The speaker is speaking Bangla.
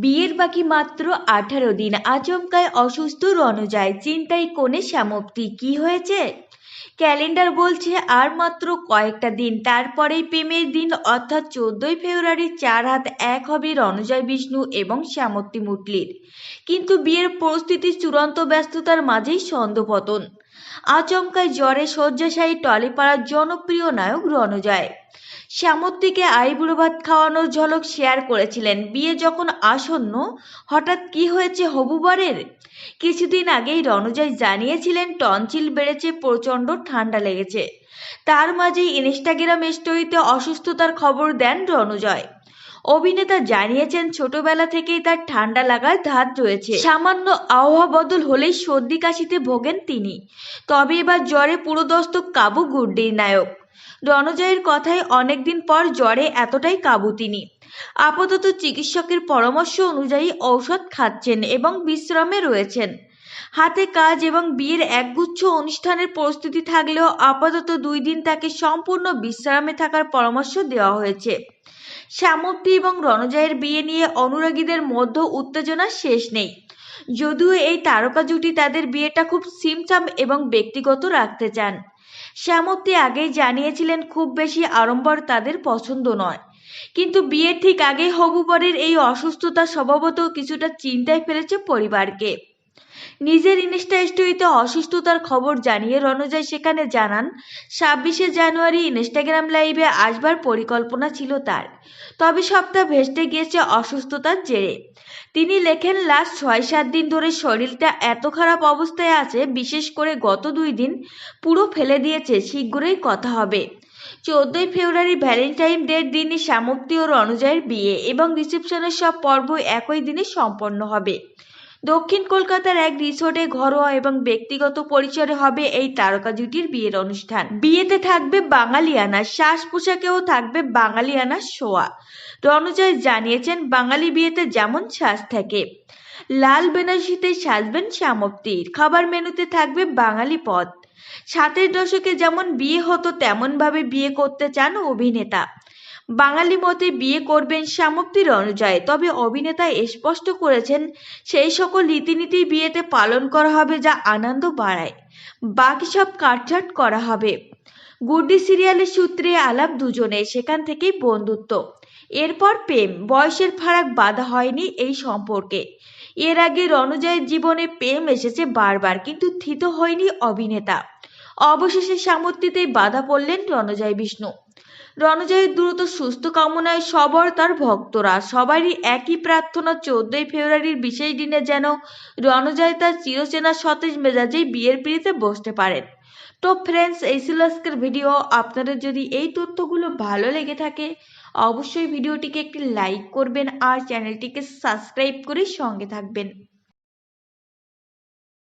বিয়ের বাকি মাত্র আঠারো দিন। আচমকায় অসুস্থ রণজয় চিন্তায় কোণে শ্যামপ্তি কি হয়েছে? ক্যালেন্ডার বলছে আর মাত্র কয়েকটা দিন। তারপরেই প্রেমের দিন, অর্থাৎ চোদ্দই ফেব্রুয়ারি চার হাত এক হবে রণজয় বিষ্ণু এবং শ্যামপ্তি মুটলির কিন্তু বিয়ের পরিস্থিতির চূড়ান্ত ব্যস্ততার মাঝেই ছন্দপতন। আচমকায় জ্বরে শয্যাশায়ী টলিপাড়ার জনপ্রিয় নায়ক রণজয় শ্যামত্তিকে আইবুড়ো ভাত খাওয়ানোর ঝলক শেয়ার করেছিলেন। বিয়ে যখন আসন্ন, হঠাৎ কি হয়েছে হবু বরের? কিছুদিন আগেই রণজয় জানিয়েছিলেন, টনচিল বেড়েছে, প্রচণ্ড ঠান্ডা লেগেছে। তার মাঝেই ইনস্টাগ্রাম স্টোরিতে অসুস্থতার খবর দেন রণজয়। অভিনেতা জানিয়েছেন, ছোটবেলা থেকেই তার ঠান্ডা লাগার ধাত রয়েছে। সামান্য আবহাওয়া বদল হলেই সর্দি কাশিতে ভোগেন তিনি। তবে এবার জ্বরে পুরোদস্ত কাবু গুড্ডির নায়ক। রণজয়ের কথায় অনেকদিন পর জ্বরে এতটাই কাবু তিনি। আপাতত চিকিৎসকের পরামর্শ অনুযায়ী ঔষধ খাচ্ছেন এবং বিশ্রামে রয়েছেন। হাতে কাজ এবং বিয়ের একগুচ্ছ অনুষ্ঠানের প্রস্তুতি থাকলেও আপাতত দুই দিন তাকে সম্পূর্ণ বিশ্রামে থাকার পরামর্শ দেওয়া হয়েছে। শ্যামপ্তি এবং রণজয়ের বিয়ে নিয়ে অনুরাগীদের মধ্যে উত্তেজনার শেষ নেই। যদিও এই তারকা জুটি তাদের বিয়েটা খুব সিমসাম এবং ব্যক্তিগত রাখতে চান। শ্যামপ্তি আগেই জানিয়েছিলেন, খুব বেশি আড়ম্বর তাদের পছন্দ নয়। কিন্তু বিয়ের ঠিক আগেই হবু বরের এই অসুস্থতা স্বভাবত কিছুটা চিন্তায় ফেলেছে পরিবারকে। নিজের ইনস্টা স্টোরিতে অসুস্থতার খবর জানিয়ে রণজয় সেখানে জানান, ছাব্বিশে জানুয়ারি ইনস্টাগ্রাম লাইভে আসবার পরিকল্পনা ছিল তার। তবে সপ্তাহ ভেস্তে গিয়েছে অসুস্থতার জেরে। তিনি লেখেন, লাস্ট ছয় সাত দিন ধরে শরীরটা এত খারাপ অবস্থায় আছে, বিশেষ করে গত দুই দিন। পুরো ফেলে দিয়েছে, শীঘ্রই কথা হবে। চোদ্দই ফেব্রুয়ারি ভ্যালেন্টাইন ডের দিনই শ্যামক্তি ও রণজয়ের বিয়ে এবং রিসেপশনের সব পর্ব একই দিনে সম্পন্ন হবে। দক্ষিণ কলকাতার এক রিসোর্টে ঘরোয়া এবং ব্যক্তিগত পরিসরে হবে এই তারকা জুটির বিয়ের অনুষ্ঠান। বিয়েতে থাকবে বাঙালিয়ানা শ্বাস পোশাকেও থাকবে বাঙালিয়ানা শোয়া। রণজয় জানিয়েছেন, বাঙালি বিয়েতে যেমন শ্বাস থাকে, লাল বেনারসিতে সাজবেন শ্যামপ্তির খাবার মেনুতে থাকবে বাঙালি পদ। সাতের দশকে যেমন বিয়ে হতো, তেমনভাবে বিয়ে করতে চান অভিনেতা। বাঙালি মতে বিয়ে করবেন শ্যামপ্তি রণজয় তবে অভিনেতা স্পষ্ট করেছেন, সেই সকল রীতিনীতি বিয়েতে পালন করা হবে যা আনন্দ বাড়ায়। বাকি সব কাটছাট করা হবে। গুড্ডি সিরিয়ালের সূত্রে আলাপ দুজনে, সেখান থেকেই বন্ধুত্ব। এরপর প্রেম, বয়সের ফারাক বাধা হয়নি এই সম্পর্কে। এর আগে রণজয়ের জীবনে প্রেম এসেছে বারবার, কিন্তু থিত হয়নি অভিনেতা। অবশেষে সামর্থ্যতেই বাধা পড়লেন রণজয় বিষ্ণু। রণজয়ের দ্রুত সুস্থ কামনায় সবর তার ভক্তরা। সবারই একই প্রার্থনা, চোদ্দই ফেব্রুয়ারির বিশেষ দিনে যেন রণজয় তার চিরচেনা সতেজ মেজাজেই বিয়ের পিড়িতে বসতে পারেন। তো ফ্রেন্ডস এই ছিল আজকের ভিডিও আপনাদের যদি এই তথ্যগুলো ভালো লেগে থাকে, অবশ্যই ভিডিওটিকে একটি লাইক করবেন আর চ্যানেলটিকে সাবস্ক্রাইব করে সঙ্গে থাকবেন।